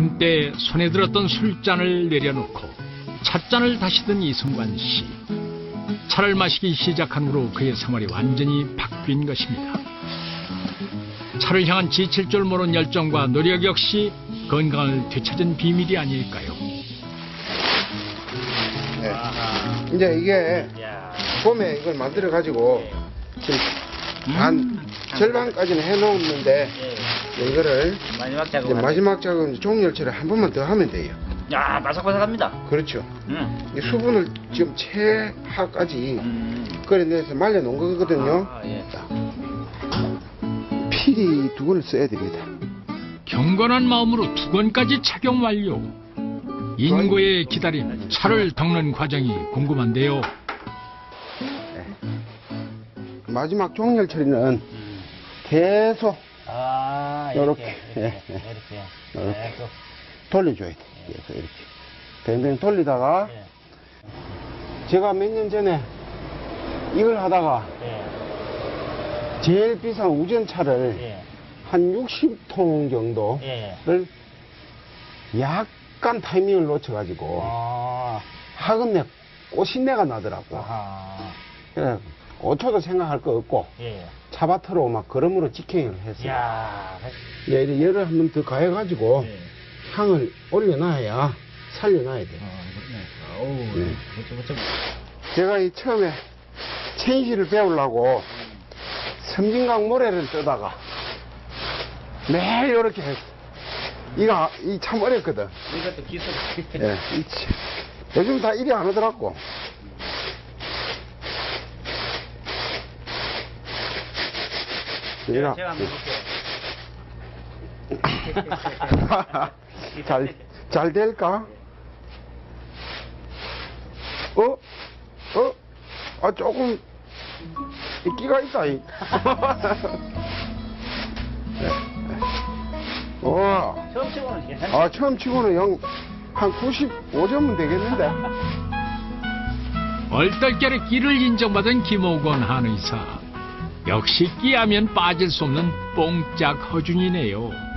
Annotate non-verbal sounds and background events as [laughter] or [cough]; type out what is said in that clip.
한때 손에 들었던 술잔을 내려놓고 찻잔을 다시 든 이승관 씨. 차를 마시기 시작한 후로 그의 생활이 완전히 바뀐 것입니다. 차를 향한 지칠 줄 모르는 열정과 노력 역시 건강을 되찾은 비밀이 아닐까요? 네. 이제 이게 야. 봄에 이걸 만들어 가지고 지금 반 절반까지는 해놓았는데 예. 이거를 마지막 이제 작업. 마지막 작은 종열처럼 한 번만 더 하면 돼요. 야, 바삭바삭합니다. 그렇죠. 음. 이 수분을 지금 최하까지 음. 끓여내서 말려놓은 거거든요. 아, 예. 필히 두 권을 써야 됩니다. 경건한 마음으로 두 권까지 착용 완료. 인고의 기다림, 차를 닦는 과정이 궁금한데요. 마지막 종열 처리는 계속 아. 이렇게. 예, 이렇게. 예. 이렇게. 요렇게. 계속. 돌려줘야 돼. 그래서 이렇게. 뱅뱅 돌리다가 예. 제가 몇 년 전에 이걸 하다가 예. 제일 비싼 우전차를 예. 한 60통 정도를 예. 약간 타이밍을 놓쳐가지고 아. 하근내 꽃신내가 나더라고. 아하. 그래 5초도 생각할 거 없고 예. 차밭으로 막 걸음으로 직행을 했어요. 야. 예, 이제 열을 한 번 더 가해가지고 예. 향을 올려놔야 살려놔야 돼. 어, 네. 어우. 네. 그쵸, 그쵸. 제가 이 처음에 체인시를 배우려고 섬진강 모래를 뜨다가 매일 이렇게 했어. 이거 이 참 어렵거든. 이것도 기술. 예, 요즘 다 일이 안 하더라고. 제가 한번 볼게요. 잘, 잘 될까? 어? 어? 아, 조금, 끼가 있다, 이. 와, [laughs] 처음 치고는 괜찮네. 아, 처음 치고는 영, 한 95점은 되겠는데? 얼떨결에 끼를 인정받은 김호건 한의사. 역시 끼하면 빠질 수 없는 뽕짝 허준이네요.